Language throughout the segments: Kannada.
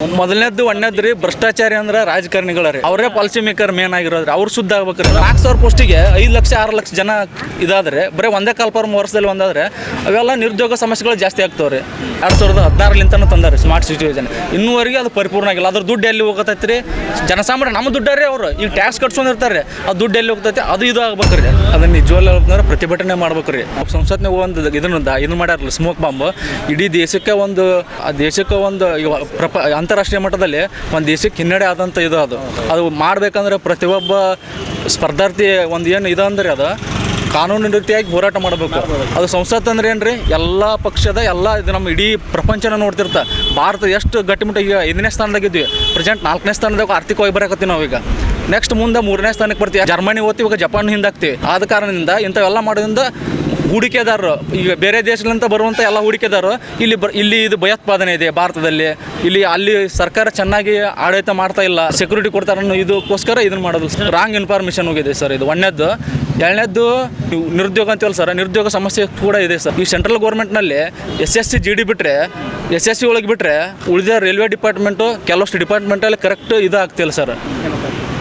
ಮೊದಲನೇದ್ದು ಒಂದನೇದು ರೀ ಭ್ರಷ್ಟಾಚಾರಿ ಅಂದ್ರ ರಾಜಕಾರಣಿಗಳ ರೀ ಅವರೇ ಪಾಲಿಸಿ ಮೇಕರ್ ಮೇನ್ ಆಗಿರೋದ್ರಿ. ಅವ್ರು ಶುದ್ಧ ಆಗ್ಬೇಕ್ರಿ. ನಾಲ್ಕು ಸಾವಿರ ಪೋಸ್ಟಿಗೆ ಐದು ಲಕ್ಷ, ಆರು ಲಕ್ಷ ಜನ ಇದಾದ್ರೆ, ಬರೀ ಒಂದೇ ಕಾಲ್ಪರ್ಮ್ ವರ್ಷದಲ್ಲಿ ಒಂದಾದ್ರೆ, ಅವೆಲ್ಲ ನಿರುದ್ಯೋಗ ಸಮಸ್ಯೆಗಳು ಜಾಸ್ತಿ ಆಗ್ತಾವ್ರಿ. ಎರಡು ಸಾವಿರದ ಹದಿನಾರಲಿಂತನೂ ಸ್ಮಾರ್ಟ್ ಸಿಟಿ ಯೋಜನೆ. ಇನ್ನೂವರೆಗೆ ಅದು ಪರಿಪೂರ್ಣ ಆಗಿಲ್ಲ. ಅದ್ರ ದುಡ್ಡು ಎಲ್ಲಿ ಹೋಗತೈತಿ ರೀ ಜನಸಾಮಾನ್ಯ ನಮ್ಮ ದುಡ್ಡಾರೆ ಅವರು. ಈಗ ಟ್ಯಾಕ್ಸ್ ಕಟ್ಸ್ಕೊಂಡಿರ್ತಾರೆ ಆ ದುಡ್ಡು ಎಲ್ಲಿ ಹೋಗ್ತೈತಿ? ಅದು ಇದು ಆಗ್ಬೇಕ್ರಿ ಅದನ್ನ ನಿಜವಲ್ಲ ಹೇಳ್ಬೇಕಂದ್ರೆ ಪ್ರತಿಭಟನೆ ಮಾಡ್ಬೇಕ್ರಿ ಸಂಸತ್ನಾಗ ಒಂದು ಇದನ್ನ ದ- ಇದನ್ನ ಮಾಡ್ಯಾರಲ್ಲ ಸ್ಮೋಕ್ ಬಾಂಬ್ ಇಡೀ ದೇಶಕ್ಕೆ ಒಂದು, ಆ ದೇಶಕ್ಕೆ ಒಂದು ಪ್ರಪ ಅಂತಾರಾಷ್ಟ್ರೀಯ ಮಟ್ಟದಲ್ಲಿ ಒಂದು ದೇಶಕ್ಕೆ ಹಿನ್ನಡೆ ಆದಂಥ ಇದು ಅದು. ಅದು ಮಾಡ್ಬೇಕಂದ್ರೆ ಪ್ರತಿಯೊಬ್ಬ ಸ್ಪರ್ಧಾರ್ಥಿ ಒಂದು ಏನು ಇದು ಅಂದರೆ ಅದು ಕಾನೂನು ರೀತಿಯಾಗಿ ಹೋರಾಟ ಮಾಡಬೇಕು. ಅದು ಸಂಸತ್ ಅಂದ್ರೆ ಏನ್ರಿ? ಎಲ್ಲ ಪಕ್ಷದ ಎಲ್ಲ ಇದು ನಮ್ಮ ಇಡೀ ಪ್ರಪಂಚನ ನೋಡ್ತಿರ್ತ. ಭಾರತ ಎಷ್ಟು ಗಟ್ಟಿಮುಟ್ಟ ಈಗ ಐದನೇ ಸ್ಥಾನದಾಗಿದ್ವಿ ಪ್ರೆಸೆಂಟ್ ನಾಲ್ಕನೇ ಸ್ಥಾನದಾಗ ಆರ್ಥಿಕವಾಗಿ ನಾವು ಈಗ ನೆಕ್ಸ್ಟ್ ಮುಂದೆ ಮೂರನೇ ಸ್ಥಾನಕ್ಕೆ ಬರ್ತೀವಿ. ಜರ್ಮನಿ ಓದ್ತೀವಿ, ಇವಾಗ ಜಪಾನ್ ಹಿಂದಾಗ್ತೀವಿ. ಆದ ಕಾರಣದಿಂದ ಇಂಥವೆಲ್ಲ ಮಾಡೋದ್ರಿಂದ ಹೂಡಿಕೆದಾರರು, ಈಗ ಬೇರೆ ದೇಶಗಳಿಂದ ಬರುವಂಥ ಎಲ್ಲ ಹೂಡಿಕೆದಾರರು, ಇಲ್ಲಿ ಬ, ಇಲ್ಲಿ ಇದು ಭಯೋತ್ಪಾದನೆ ಇದೆ ಭಾರತದಲ್ಲಿ. ಇಲ್ಲಿ, ಅಲ್ಲಿ ಸರ್ಕಾರ ಚೆನ್ನಾಗಿ ಆಡಳಿತ ಮಾಡ್ತಾ ಇಲ್ಲ ಸೆಕ್ಯೂರಿಟಿ ಕೊಡ್ತಾರೆ ಅನ್ನೋ ಇದಕ್ಕೋಸ್ಕರ ಇದನ್ನ ಮಾಡೋದು. ರಾಂಗ್ ಇನ್ಫಾರ್ಮೇಷನ್ ಹೋಗಿದೆ ಸರ್ ಇದು. ಒಂದನೇದ್ದು, ಎರಡನೇದ್ದು, ನಿರುದ್ಯೋಗ ಅಂತೇಳಿ ಸರ್ ನಿರುದ್ಯೋಗ ಸಮಸ್ಯೆ ಕೂಡ ಇದೆ ಸರ್. ಈ central ಗೌರ್ಮೆಂಟ್ನಲ್ಲಿ S S C G D ಬಿಟ್ಟರೆ ಎಸ್ ಎಸ್ ಸಿ ಒಳಗೆ ಬಿಟ್ಟರೆ ಉಳಿದ ರೈಲ್ವೆ ಡಿಪಾರ್ಟ್ಮೆಂಟು ಕೆಲವಷ್ಟು ಡಿಪಾರ್ಟ್ಮೆಂಟಲ್ಲಿ ಕರೆಕ್ಟ್ ಇದು ಆಗ್ತಿಲ್ಲ ಸರ್.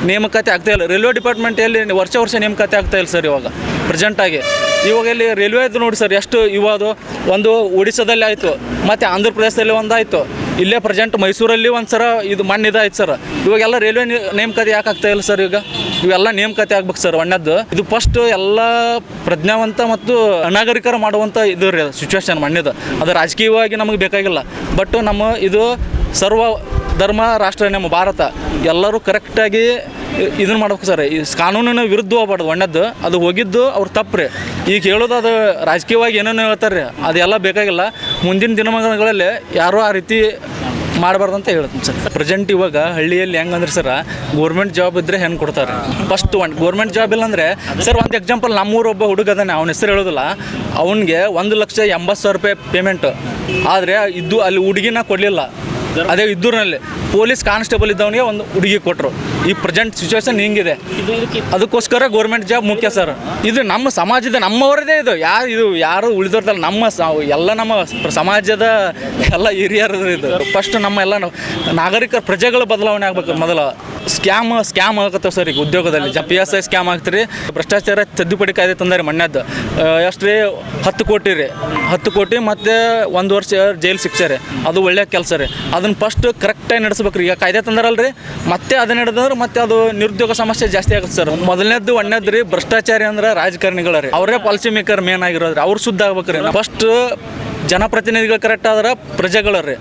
ನೇಮಕಾತಿ ಆಗ್ತಾ ಇಲ್ಲ. ರೈಲ್ವೆ ಡಿಪಾರ್ಟ್ಮೆಂಟಲ್ಲಿ ವರ್ಷ ವರ್ಷ ನೇಮಕಾತಿ ಆಗ್ತಾ ಇಲ್ಲ ಸರ್ ಇವಾಗ ಪ್ರೆಸೆಂಟಾಗಿ ಇವಾಗ ಇಲ್ಲಿ ರೈಲ್ವೆದು ನೋಡಿ ಸರ್ ಎಷ್ಟು ಇವಾದು? ಒಂದು ಒಡಿಸ್ಸಾದಲ್ಲಿ ಆಯಿತು, ಮತ್ತು ಆಂಧ್ರ ಪ್ರದೇಶದಲ್ಲಿ ಒಂದಾಯಿತು. ಇಲ್ಲೇ ಪ್ರೆಸೆಂಟ್ ಮೈಸೂರಲ್ಲಿ ಒಂದು ಸರ ಇದು ಮಣ್ಣು ಇದಾಯ್ತು ಸರ್ ಇವಾಗೆಲ್ಲ ರೈಲ್ವೆ ನೇಮಕತೆ ಯಾಕೆ ಆಗ್ತಾ ಇಲ್ಲ ಸರ್ ಈಗ? ಇವೆಲ್ಲ ನೇಮಕತೆ ಆಗ್ಬೇಕು ಸರ್ ಒಣ್ಣದ್ದು. ಇದು ಫಸ್ಟ್ ಎಲ್ಲ ಪ್ರಜ್ಞಾವಂತ ಮತ್ತು ಅನಾಗರಿಕರ ಮಾಡುವಂಥ ಇದು ರೀ ಸಿಚುವೇಶನ್ ಮಣ್ಣಿದು. ಅದು ರಾಜಕೀಯವಾಗಿ ನಮಗೆ ಬೇಕಾಗಿಲ್ಲ. ಬಟ್ ನಮ್ಮ ಇದು ಸರ್ವ ಧರ್ಮ, ರಾಷ್ಟ್ರ, ನಮ್ಮ ಭಾರತ ಎಲ್ಲರೂ ಕರೆಕ್ಟಾಗಿ ಇದನ್ನು ಮಾಡ್ಬೇಕು ಸರ್. ಈ ಕಾನೂನಿನ ವಿರುದ್ಧ ಹೋಗ್ಬಾರ್ದು ಒಣ್ಣದ್ದು ಅದು ಹೋಗಿದ್ದು ಅವ್ರು ತಪ್ಪು ರೀ. ಈಗ ಹೇಳೋದು ಅದು ರಾಜಕೀಯವಾಗಿ ಏನೇನು ಹೇಳ್ತಾರೆ ರೀ. ಅದೆಲ್ಲ ಬೇಕಾಗಿಲ್ಲ. ಮುಂದಿನ ದಿನಮಾನಗಳಲ್ಲಿ ಯಾರೂ ಆ ರೀತಿ ಮಾಡಬಾರ್ದು ಅಂತ ಹೇಳ್ತೀನಿ ಸರ್. ಪ್ರೆಸೆಂಟ್ ಇವಾಗ ಹಳ್ಳಿಯಲ್ಲಿ ಹೆಂಗಂದ್ರೆ ಸರ್ ಗೌರ್ಮೆಂಟ್ ಜಾಬ್ ಇದ್ರೆ ಹೆಂಗೆ ಕೊಡ್ತಾರೆ? ಫಸ್ಟ್ ಒನ್ ಗೌರ್ಮೆಂಟ್ ಜಾಬ್ ಇಲ್ಲ ಸರ್ ಒಂದು ಎಕ್ಸಾಂಪಲ್ ನಮ್ಮೂರು ಒಬ್ಬ ಹುಡುಗ ಅದಾನೆ, ಅವನ ಹೆಸರು ಹೇಳೋದಿಲ್ಲ. ಅವನಿಗೆ ಒಂದು ಲಕ್ಷ ಎಂಬತ್ತು ಸಾವಿರ ರೂಪಾಯಿ ಪೇಮೆಂಟ್ ಆದರೆ ಇದ್ದು ಅಲ್ಲಿ ಹುಡುಗಿನ ಕೊಡಲಿಲ್ಲ. ಅದೇ ಇದ್ದೂರಿನಲ್ಲಿ ಪೊಲೀಸ್ ಕಾನ್ಸ್ಟೇಬಲ್ ಇದ್ದವನಿಗೆ ಒಂದು ಹುಡುಗಿ ಕೊಟ್ಟರು ಈ ಪ್ರೆಸೆಂಟ್ ಸಿಚುವೇಶನ್ ಹಿಂಗಿದೆ. ಅದಕ್ಕೋಸ್ಕರ ಗೌರ್ಮೆಂಟ್ ಜಾಬ್ ಮುಖ್ಯ ಸರ್ ಇದು ನಮ್ಮ ಸಮಾಜದ ನಮ್ಮವರದೇ ಇದು. ಯಾರು ಇದು? ಯಾರು ಉಳಿದವ್ರದಲ್ಲ ನಮ್ಮ ಎಲ್ಲ ನಮ್ಮ ಸಮಾಜದ ಎಲ್ಲ ಹಿರಿಯರದು ಇದು. ಫಸ್ಟ್ ನಮ್ಮ ಎಲ್ಲ ನಾಗರಿಕರ ಪ್ರಜೆಗಳ ಬದಲಾವಣೆ ಆಗ್ಬೇಕು ಮೊದಲ. ಸ್ಕ್ಯಾಮ್ ಸ್ಕ್ಯಾಮ್ ಆಗತ್ತೆ ಸರ್ ಈಗ ಉದ್ಯೋಗದಲ್ಲಿ. ಜ ಪಿ ಎಸ್ ಐ ಸ್ಕ್ಯಾಮ್ ಆಗ್ತೀರಿ. ಭ್ರಷ್ಟಾಚಾರ ತಿದ್ದುಪಡಿ ಕಾಯ್ದೆ ತಂದಾರೆ ಮಣ್ಣದ್ದು ಎಷ್ಟು ರೀ? ಹತ್ತು ಕೋಟಿ ರೀ. ಹತ್ತು ಕೋಟಿ ಮತ್ತು ಒಂದು ವರ್ಷ ಜೈಲ್ ಶಿಕ್ಷೆ ರೀ. ಅದು ಒಳ್ಳೆಯ ಕೆಲಸ ರೀ. ಅದನ್ನು ಫಸ್ಟ್ ಕರೆಕ್ಟಾಗಿ ನಡೆಸ್ಬೇಕು ರೀ ಈಗ ಕಾಯ್ದೆ ತಂದಾರಲ್ರಿ. ಮತ್ತೆ ಅದನ್ನ ನಡೆದ್ರೆ ಮತ್ತೆ ಅದು ನಿರುದ್ಯೋಗ ಸಮಸ್ಯೆ ಜಾಸ್ತಿ ಆಗುತ್ತೆ ಸರ್. ಮೊದಲನೇದ್ದು ಒಣ್ಣದ್ದು ರೀ ಭ್ರಷ್ಟಾಚಾರಿ ಅಂದ್ರೆ ರಾಜಕಾರಣಿಗಳ ರೀ. ಅವರೇ ಪಾಲಿಸಿ ಮೇಕರ್ ಮೇನ್ ಆಗಿರೋದ್ರಿ ಅವ್ರು ಶುದ್ಧ ಆಗ್ಬೇಕು ರೀ ಫಸ್ಟ್ ಜನಪ್ರತಿನಿಧಿಗಳು ಕರೆಕ್ಟ್ ಆದ್ರೆ ಪ್ರಜೆಗಳು ರೀ.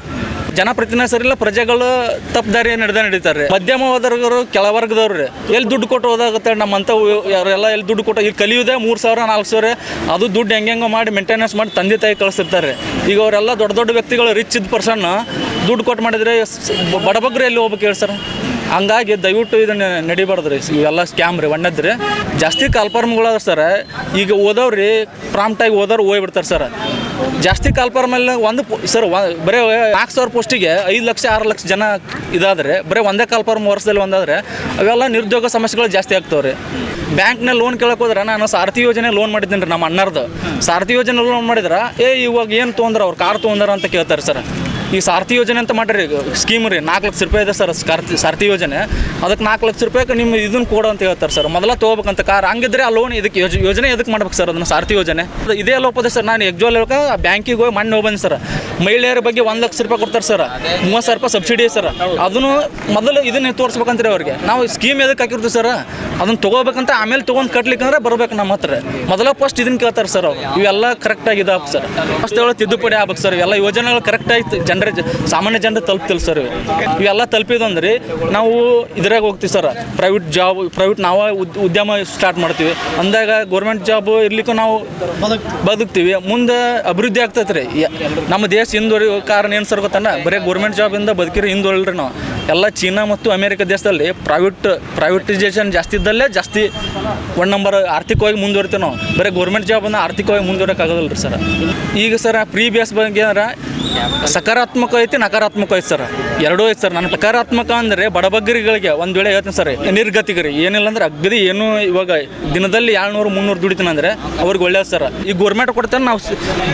ಜನಪ್ರತಿನಿಧಿ ಸರಿಲ್ಲ ಪ್ರಜೆಗಳು ತಪ್ಪು ದಾರಿ ನಡೆದ ನಡೀತಾರೆ. ಮಧ್ಯಮ ವರ್ಗರು ಕೆಳವರ್ಗದವ್ರು ಎಲ್ಲಿ ದುಡ್ಡು ಕೊಟ್ಟು ಹೋದಾಗುತ್ತೆ ನಮ್ಮಂತ ಯಾರೆಲ್ಲ ಎಲ್ಲಿ ದುಡ್ಡು ಕೊಟ್ಟು ಈಗ ಕಲಿಯುವುದೇ ಮೂರು ಸಾವಿರ, ನಾಲ್ಕು ಸಾವಿರ, ಅದು ದುಡ್ಡು ಹೆಂಗೆಂಗೋ ಮಾಡಿ ಮೇಂಟೆನೆನ್ಸ್ ಮಾಡಿ ತಂದೆ ತಾಯಿ ಕಳಿಸ್ತಿರ್ತಾರೆ ಈಗ ಅವರೆಲ್ಲ ದೊಡ್ಡ ದೊಡ್ಡ ವ್ಯಕ್ತಿಗಳು ರಿಚ್ ಇದ್ದ ಪರ್ಸನ್ ದುಡ್ಡು ಕೊಟ್ಟು ಮಾಡಿದರೆ ಬಡಬಗ್ರು ಎಲ್ಲಿ ಹೋಗ್ಬೇಕು ಹೇಳಿ ಸರ್? ಹಂಗಾಗಿ ದಯವಿಟ್ಟು ಇದನ್ನು ನಡಿಬಾರ್ದು ರೀ. ಇವೆಲ್ಲ ಸ್ಕ್ಯಾಮ್ ರೀ ಒಣ್ಣದ್ರಿ ಜಾಸ್ತಿ ಕಾಲ್ಫಾರ್ಮ್ಗಳಾದ್ರೆ ಸರ್, ಈಗ ಓದವ್ರಿ ಪ್ರಾಂಪ್ಟಾಗಿ ಓದೋರು ಹೋಗ್ಬಿಡ್ತಾರೆ ಸರ್. ಜಾಸ್ತಿ ಕಾಲ್ಫಾರ್ಮಲ್ಲಿ ಒಂದು ಪೊ- ಸರ್ ಬರೀ ನಾಲ್ಕು ಸಾವಿರ ಪೋಸ್ಟಿಗೆ ಐದು ಲಕ್ಷ, ಆರು ಲಕ್ಷ ಜನ ಇದಾದರೆ, ಬರೀ ಒಂದೇ ಕಾಲ್ಫಾರ್ಮ್ ವರ್ಷದಲ್ಲಿ ಒಂದಾದರೆ, ಅವೆಲ್ಲ ನಿರುದ್ಯೋಗ ಸಮಸ್ಯೆಗಳು ಜಾಸ್ತಿ ಆಗ್ತಾವೆ ರೀ ಬ್ಯಾಂಕ್ನ ಲೋನ್ ಕೇಳಕ್ಕೆ ಹೋದ್ರೆ ನಾನು ಸಾರಥಿ ಯೋಜನೆ ಲೋನ್ ಮಾಡಿದ್ದೀನಿ ರೀ ನಮ್ಮ ಅಣ್ಣರ್ದು. ಸಾರಥಿ ಯೋಜನೆ ಲೋನ್ ಮಾಡಿದ್ರೆ, ಏ, ಇವಾಗ ಏನು ತೊಗೊಂಡ್ರೆ ಅವ್ರು ಕಾರ್ ತೊಗೊಂಡಾರ ಅಂತ ಕೇಳ್ತಾರೆ ಸರ್. ಈ ಸಾರಥಿ ಯೋಜನೆ ಅಂತ ಮಾಡ್ರಿ ಸ್ಕೀಮ್ ರೀ. ನಾಲ್ಕು ಲಕ್ಷ ರೂಪಾಯಿ ಇದೆ ಸರ್, ಸಾರ್ಥಿ, ಸಾರಥಿ ಯೋಜನೆ. ಅದಕ್ಕೆ ನಾಲ್ಕು ಲಕ್ಷ ರೂಪಾಯಿಗೆ ನಿಮ್ಮ ಇದನ್ನು ಕೊಡು ಅಂತ ಹೇಳ್ತಾರೆ ಸರ್. ಮೊದಲ ತೊಗೋಬೇಕಂತ ಕಾರ್. ಹಂಗಿದ್ರೆ ಆ ಲೋನ್ ಇದಕ್ಕೆ ಯೋಜ- ಯೋಜನೆ ಎದಕ್ಕೆ ಮಾಡ್ಬೇಕು ಸರ್ ಅದನ್ನು ಸಾರ್ಥಿ ಯೋಜನೆ? ಇದೇ ಲೋಪದ ಸರ್, ನಾನು ಎಕ್ಜಾಲ್ ಹೇಳ್ಕ ಬ್ಯಾಂಕಿಗೆ ಹೋಗಿ ಮಣ್ಣು ಹೋಗಿ ಬಂದೆ ಸರ್. ಮಹಿಳೆಯರ ಬಗ್ಗೆ ಒಂದು ಲಕ್ಷ ರೂಪಾಯಿ ಕೊಡ್ತಾರೆ ಸರ್. ಮೂವತ್ತು ಸಾವಿರ ರೂಪಾಯಿ ಸಬ್ಸಿಡಿ ಸರ್. ಅದನ್ನು ಮೊದಲು ಇದನ್ನ ತೋರಿಸ್ಬೇಕಂತ್ರಿ ಅವ್ರಿಗೆ. ನಾವು ಸ್ಕೀಮ್ ಎದಕ್ಕೆ ಹಾಕಿರ್ತೀವಿ ಸರ್, ಅದನ್ನು ತೊಗೋಬೇಕಂತ ಆಮೇಲೆ ತೊಗೊಂಡು ಕಟ್ಲಿಕ್ಕಂದ್ರೆ ಬರ್ಬೇಕು ನಮ್ಮ ಹತ್ರ. ಮೊದಲ ಫಸ್ಟ್ ಇದನ್ನ ಕೇಳ್ತಾರೆ ಸರ್ ಇವೆಲ್ಲ ಕರೆಕ್ಟಾಗಿ ಇದಾಗ ಸರ್. ಫಸ್ಟ್ ತಿದ್ದುಪಡಿ ಆಗ್ಬೇಕು ಸರ್. ಇವೆಲ್ಲ ಯೋಜನೆಗಳು ಕರೆಕ್ಟಾಗಿ ಜನರ ಸಾಮಾನ್ಯ ಜನರು ತಲುಪ್ತಿಲ್ಲ ಸರ್. ಇವು. ಇವೆಲ್ಲ ತಲುಪಿದಂದ್ರೆ ನಾವು ಇದ್ರಾಗ ಹೋಗ್ತೀವಿ ಸರ್. ಪ್ರೈವೇಟ್ ಜಾಬ್ ಪ್ರೈವೇಟ್ ನಾವು ಉದ್- ಉದ್ಯಮ ಸ್ಟಾರ್ಟ್ ಮಾಡ್ತೀವಿ. ಅಂದಾಗ ಗೌರ್ಮೆಂಟ್ ಜಾಬ್ ಇರ್ಲಿಕ್ಕೂ ನಾವು ಬದುಕ್ತೀವಿ. ಮುಂದೆ ಅಭಿವೃದ್ಧಿ ಆಗ್ತೈತೆ ರೀ ನಮ್ಮ ದೇಶ ಹಿಂದುವರಿಯೋ ಕಾರಣ ಏನು ಸರ್ ಗೊತ್ತಾನ? ಬರೀ ಗೌರ್ಮೆಂಟ್ ಜಾಬಿಂದ ಬದುಕಿರಿ ಹಿಂದುವರಿಲ್ರಿ ನಾವು. ಎಲ್ಲ ಚೀನಾ ಮತ್ತು ಅಮೇರಿಕ ದೇಶದಲ್ಲಿ ಪ್ರೈವೇಟ್ ಪ್ರೈವೇಟೈಸೇಷನ್ ಜಾಸ್ತಿ ಇದ್ದಲ್ಲೇ ಜಾಸ್ತಿ ಒನ್ ನಂಬರ್ ಆರ್ಥಿಕವಾಗಿ ಮುಂದುವರಿತೀವಿ ನಾವು. ಬರೀ ಗೌರ್ಮೆಂಟ್ ಜಾಬನ್ನು ಆರ್ಥಿಕವಾಗಿ ಮುಂದುವರಕ್ಕಾಗೋದಿಲ್ಲ ರೀ ಸರ್. ಈಗ ಸರ್ ಪ್ರೀ ಬೇಸ್ ಬಗ್ಗೆ ಅಂದ್ರೆ ಸಕಾರಾತ್ಮಕ ಐತಿ, ನಕಾರಾತ್ಮಕ ಐತಿ ಸರ್. ಎರಡೂ ಐತಿ ಸರ್. ನನ್ನ ಸಕಾರಾತ್ಮಕ ಅಂದರೆ ಬಡಬಗ್ಗರಿಗಳಿಗೆ ಒಂದು ವೇಳೆ ಹೇಳ್ತೀನಿ ಸರ್ ನಿರ್ಗತಿಗರಿ ಏನಿಲ್ಲ ಅಂದ್ರೆ ಅಗದಿ ಏನು ಇವಾಗ ದಿನದಲ್ಲಿ ಏಳ್ನೂರು, ಮುನ್ನೂರು ದುಡಿತೀನಿ ಅಂದರೆ ಅವ್ರಿಗೆ ಒಳ್ಳೇದು ಸರ್. ಈ ಗೋರ್ಮೆಂಟ್ ಕೊಡ್ತಾರೆ, ನಾವು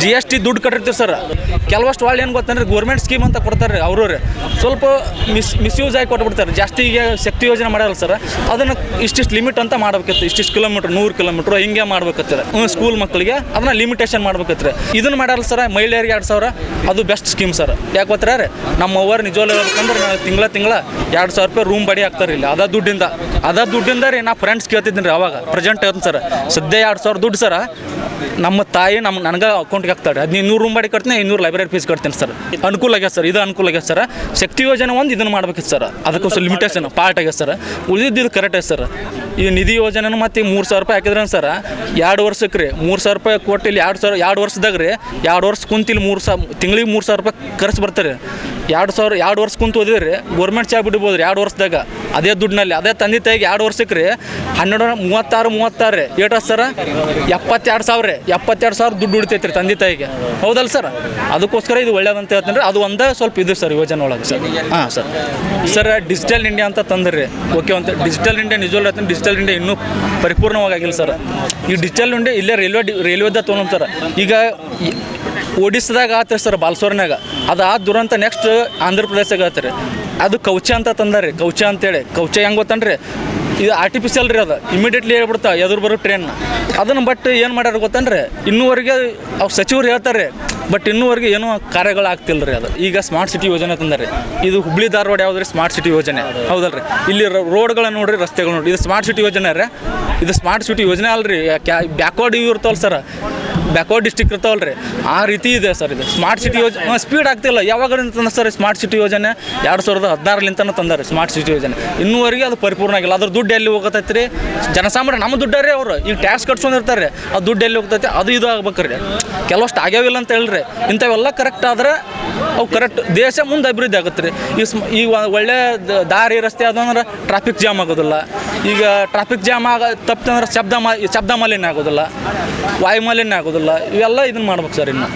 ಜಿ ಎಸ್ ಟಿ ದುಡ್ಡು ಕಟ್ಟಿರ್ತೀವಿ ಸರ್. ಕೆಲವಷ್ಟು ಒಳ್ಳೆ ಏನು ಗೊತ್ತಂದ್ರೆ ಗೋರ್ಮೆಂಟ್ ಸ್ಕೀಮ್ ಅಂತ ಕೊಡ್ತಾರೆ ಅವರು. ಸ್ವಲ್ಪ ಮಿಸ್ ಮಿಸ್ಯೂಸ್ ಆಗಿ ಕೊಟ್ಬಿಡ್ತಾರೆ. ಜಾಸ್ತಿ ಈಗ ಶಕ್ತಿ ಯೋಜನೆ ಮಾಡಲ್ಲ ಸರ್. ಅದನ್ನು ಇಷ್ಟಿಷ್ಟು ಲಿಮಿಟ್ ಅಂತ ಮಾಡ್ಬೇಕಿತ್ತು ಇಷ್ಟಿಷ್ಟು ಕಿಲೋಮೀಟ್ರ್, ನೂರು ಕಿಲೋಮೀಟ್ರ್ ಹಿಂಗೆ ಮಾಡ್ಬೇಕತ್ತಾರೆ ಸ್ಕೂಲ್ ಮಕ್ಕಳಿಗೆ ಅದನ್ನ ಲಿಮಿಟೇಷನ್ ಮಾಡ್ಬೇಕತ್ತಾರೆ ಇದನ್ನು ಮಾಡಲ್ಲ ಸರ್, ಮಹಿಳೆಯರಿಗೆ ಎರಡು ಸಾವಿರ. ಅದು ಬೆಸ್ಟ್ ಸ್ಕೀಮ್ ಸರ್. ಯಾಕೆ ಗೊತ್ತಾರೆ ನಮ್ಮ ಅವ್ರು ನಿಜವಾಗ್ಲೂ ಹೇಳ್ಬೇಕಂದ್ರೆ ನಾವು ತಿಂಗಳ ತಿಂಗಳ ಎರಡು ಸಾವಿರ ರೂಪಾಯಿ ರೂಮ್ ಬಡಿ ಹಾಕ್ತಾರೆ ಇಲ್ಲಿ. ಅದ ದುಡ್ಡಿಂದ. ಅದ ದುಡ್ಡಿಂದ ರೀ ನಾ ಫ್ರೆಂಡ್ಸ್ ಕೇಳ್ತಿದ್ದೀನಿ ರೀ ಅವಾಗ. ಪ್ರೆಸೆಂಟ್ ಹೇಳ್ತೀನಿ ಸರ್. ಸದ್ಯ ಎರಡು ಸಾವಿರ ದುಡ್ಡು ಸರ್. ನಮ್ಮ ತಾಯಿ ನಮ್ಮ ನನಗೆ ಅಕೌಂಟ್ಗೆ ಹಾಕ್ತಾರೆ ಅದು ಇನ್ನೂರು ರೂಮ್ ಬಾಡಿ ಕಟ್ತೀನಿ, ಇನ್ನೂರು ಲೈಬ್ರರಿ ಫೀಸ್ ಕಟ್ತೀನಿ ಸರ್. ಅನುಕೂಲ ಆಗ್ಯದ ಸರ್. ಇದು ಅನುಕೂಲ ಆಗ್ಯದ ಸರ್. ಶಕ್ತಿ ಯೋಜನೆ ಒಂದು ಇದನ್ನು ಮಾಡ್ಬೇಕಿತ್ತು ಸರ್. ಸ್ವಲ್ಪ ಲಿಮಿಟೇಷನ್ ಪಾರ್ಟ್ ಆಗ್ಯದ ಸರ್. ಉಳಿದಿದ್ದು ಕರೆಕ್ಟ್ ಐತೆ ಸರ್. ಈ ನಿಧಿ ಯೋಜನೆ ಮತ್ತು ಮೂರು ಸಾವಿರ ರೂಪಾಯಿ ಹಾಕಿದ್ರೆ ಸರ್? ಎರಡು ವರ್ಷಕ್ಕೆ ರೀ. ಮೂರು ಸಾವಿರ ರೂಪಾಯಿ ಕೊಟ್ಟು ಇಲ್ಲಿ ಎರಡು ಸಾವಿರ ಎರಡು ವರ್ಷದಾಗ ರೀ. ಎರಡು ವರ್ಷ ಕುಂತಿಲ್ಲಿ ಮೂರು ಸಾವಿರ ತಿಂಗಳಿಗೆ ಮೂರು ಸಾವಿರ ರೂಪಾಯಿ ಖರ್ಚು ಬರ್ತಾರೆ ಎರಡು ಸಾವಿರ ಎರಡು ವರ್ಷ ಕುಂತು ಓದಿದ್ರಿ ಗೌರ್ಮೆಂಟ್ ಚಾ ಬಿಡ್ಬೋದು ರೀ ಎರಡು ವರ್ಷದಾಗ. ಅದೇ ದುಡ್ಡಿನಲ್ಲಿ, ಅದೇ ತಂದೆ ತಾಯಿಗೆ ಎರಡು ವರ್ಷಕ್ಕೆ ರೀ, ಹನ್ನೆರಡು ನೂರ ಮೂವತ್ತಾರು ಮೂವತ್ತಾರು ರೀ. ಏಟ ಸರ? ಎಪ್ಪತ್ತೆರಡು ಸಾವಿರ ರೀ. ಎಪ್ಪತ್ತೆರಡು ಸಾವಿರ ದುಡ್ಡು ಉಳಿತೈತೆ ರೀ ತಂದೆ ತಾಯಿಗೆ. ಹೌದಲ್ಲ ಸರ್? ಅದಕ್ಕೋಸ್ಕರ ಇದು ಒಳ್ಳೇದಂತ ಹೇಳ್ತೀನಿ ರೀ ಅದು ಒಂದೇ ಸ್ವಲ್ಪ ಇದು ಸರ್ ಯೋಜನೆ ಒಳಗೆ ಸರ್. ಹಾಂ ಸರ್. ಸರ್, ಡಿಜಿಟಲ್ ಇಂಡಿಯಾ ಅಂತ ತಂದ್ರಿ. ಓಕೆ ಅಂತ. ಡಿಜಿಟಲ್ ಇಂಡಿಯಾ, ನಿಜವಾಗ್ಲೂ ಹೇಳ್ತೀನಿ ಡಿಜಿಟಲ್ ಇಂಡಿಯಾ ಇನ್ನೂ ಪರಿಪೂರ್ಣವಾಗಿಲ್ಲ ಸರ್. ಈ ಡಿಜಿಟಲ್ ಇಂಡಿಯಾ ಇಲ್ಲೇ ರೈಲ್ವೆ ರೈಲ್ವೆದ ತೊಗೊಂಡು ಸರ್. ಈಗ ಓಡಿಸಿದಾಗ ಒಡಿಸ್ದಾಗ ಆತ ಸರ್, ಬಾಲ್ಸೋರ್ನಾಗ. ಅದು ಆ ದುರಂತ ನೆಕ್ಸ್ಟ್ ಆಂಧ್ರ ಪ್ರದೇಶದಾಗ ಆತ್ರಿ. ಅದು ಕೌಚ ಅಂತ ತಂದಾರೆ ಕೌಚ ಅಂತೇಳಿ. ಕೌಚ ಹೆಂಗೆ ಗೊತ್ತನ್ರಿ? ಇದು ಆರ್ಟಿಫಿಷಿಯಲ್ ರೀ ಅದು. ಇಮಿಡಿಯೇಟ್ಲಿ ಹೇಳ್ಬಿಡ್ತಾ, ಎದುರು ಬರೋ ಟ್ರೈನ್ ಅದನ್ನು ಬಟ್ ಏನು ಮಾಡ್ಯಾರ ಗೊತ್ತನ್ರಿ? ಇನ್ನೂವರೆಗೆ ಅವ್ರು ಸಚಿವರು ಹೇಳ್ತಾರೆ ಬಟ್ ಇನ್ನೂವರೆಗೆ ಏನೂ ಕಾರ್ಯಗಳು ಆಗ್ತಿಲ್ಲ ರೀ ಅದು. ಈಗ ಸ್ಮಾರ್ಟ್ ಸಿಟಿ ಯೋಜನೆ ತಂದಾರೆ ಇದು ಹುಬ್ಳಿ ಧಾರವಾಡ ಯಾವುದ್ರಿ? ಸ್ಮಾರ್ಟ್ ಸಿಟಿ ಯೋಜನೆ. ಹೌದಲ್ರಿ. ಇಲ್ಲಿ ರೋಡ್ಗಳನ್ನ ನೋಡ್ರಿ, ರಸ್ತೆಗಳು ನೋಡ್ರಿ. ಇದು ಸ್ಮಾರ್ಟ್ ಸಿಟಿ ಯೋಜನೆ ರೀ. ಇದು ಸ್ಮಾರ್ಟ್ ಸಿಟಿ ಯೋಜನೆ ಅಲ್ರಿ. ಬ್ಯಾಕ್ವರ್ಡ್ ಇವು ಇರ್ತಾವಲ್ಲ ಸರ್ ಬ್ಯಾಕ್ವರ್ಡ್ ಡಿಸ್ಟಿಕ್ ಇರ್ತಾವಲ್ಲ ರೀ ಆ ರೀತಿ ಇದೆ ಸರ್ ಇದು. ಸ್ಮಾರ್ಟ್ ಸಿಟಿ ಯೋಜನೆ ಸ್ಪೀಡ್ ಆಗ್ತಿಲ್ಲ. ಯಾವಾಗ ಸರ್ ಸ್ಮಾರ್ಟ್ ಸಿಟಿ ಯೋಜನೆ. ಎರಡು ಸಾವಿರದ ಹದಿನಾರಲಿಂತ ತಂದಾರೆ ಸ್ಮಾರ್ಟ್ ಸಿಟಿ ಯೋಜನೆ. ಇನ್ನೂವರೆಗೆ ಅದು ಪರಿಪೂರ್ಣ ಆಗಿಲ್ಲ. ಅದ್ರ ದುಡ್ಡು ಎಲ್ಲಿ ಹೋಗತೈತಿ ರೀ ಜನಸಾಮಾನ್ಯ ನಮ್ಮ ದುಡ್ಡರೇ ಅವರು. ಈಗ ಟ್ಯಾಕ್ಸ್ ಕಟ್ಸ್ಕೊಂಡಿರ್ತಾರೆ ಆ ದುಡ್ಡು ಎಲ್ಲಿ ಹೋಗ್ತೈತೆ? ಅದು ಇದು ಆಗ್ಬೇಕ್ರಿ. ಕೆಲವಷ್ಟು ಆಗ್ಯಾವಿಲ್ಲ ಅಂತ ಹೇಳ್ರಿ. ಇಂಥವೆಲ್ಲ ಕರೆಕ್ಟ್ ಆದ್ರೆ ಅವು ಕರೆಕ್ಟ್ ದೇಶ ಮುಂದೆ ಅಭಿವೃದ್ಧಿ ಆಗುತ್ತೆ ರೀ ಈ ಸ್ಮ ಈ ವ- ಒಳ್ಳೆ ದಾರಿ ರಸ್ತೆ ಅದಂದ್ರೆ ಟ್ರಾಫಿಕ್ ಜಾಮ್ ಆಗೋದಿಲ್ಲ. ಈಗ ಟ್ರಾಫಿಕ್ ಜಾಮ್ ಆಗ ತಪ್ಪಂದ್ರೆ ಶಬ್ದ ಮಾ ಶಬ್ದ ಮಾಲಿನ್ಯ ಆಗೋದಿಲ್ಲ. ವಾಯುಮಾಲಿನ್ಯ ಆಗೋದಿಲ್ಲ. ಇವೆಲ್ಲ ಇದನ್ನ ಮಾಡ್ಬೇಕು ಸರ್ ಇನ್ನು.